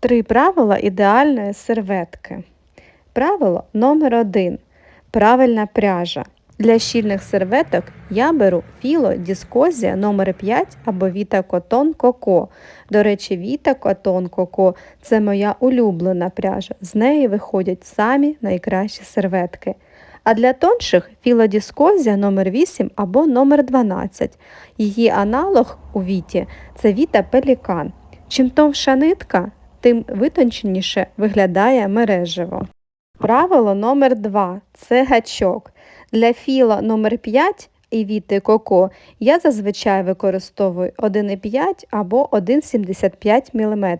Три правила ідеальної серветки. Правило номер один. Правильна пряжа. Для щільних серветок я беру філо Діскозія номер 5 або Віта Котон Коко. До речі, Віта Котон Коко це моя улюблена пряжа. З неї виходять самі найкращі серветки. А для тонших філо Діскозія номер 8 або номер 12. Її аналог у Віті це Віта Пелікан. Чим товша нитка, тим витонченіше виглядає мережево. Правило номер 2 це гачок. Для філа номер 5 і віти коко я зазвичай використовую 1,5 або 1,75 мм.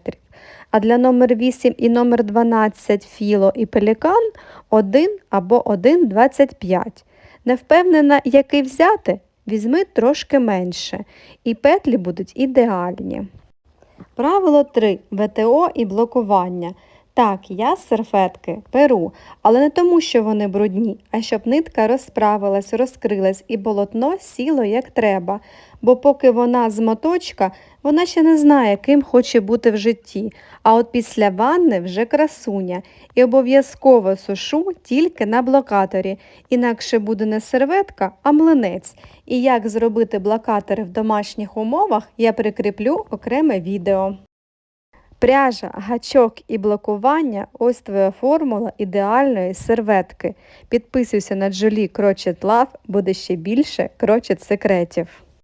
А для номер 8 і номер 12 філо і пелікан 1 або 1,25. Не впевнена, який взяти, візьми трошки менше, і петлі будуть ідеальні. Правило 3. ВТО і блокування. Так, я серфетки перу, але не тому, що вони брудні, а щоб нитка розправилась, розкрилась і полотно сіло як треба. Бо поки вона з моточка, вона ще не знає, ким хоче бути в житті. А от після ванни вже красуня. І обов'язково сушу тільки на блокаторі, інакше буде не серветка, а млинець. І як зробити блокатори в домашніх умовах, я прикріплю окреме відео. Пряжа, гачок і блокування ось твоя формула ідеальної серветки. Підписуйся на Джолі Крочет Лав, буде ще більше крочет секретів.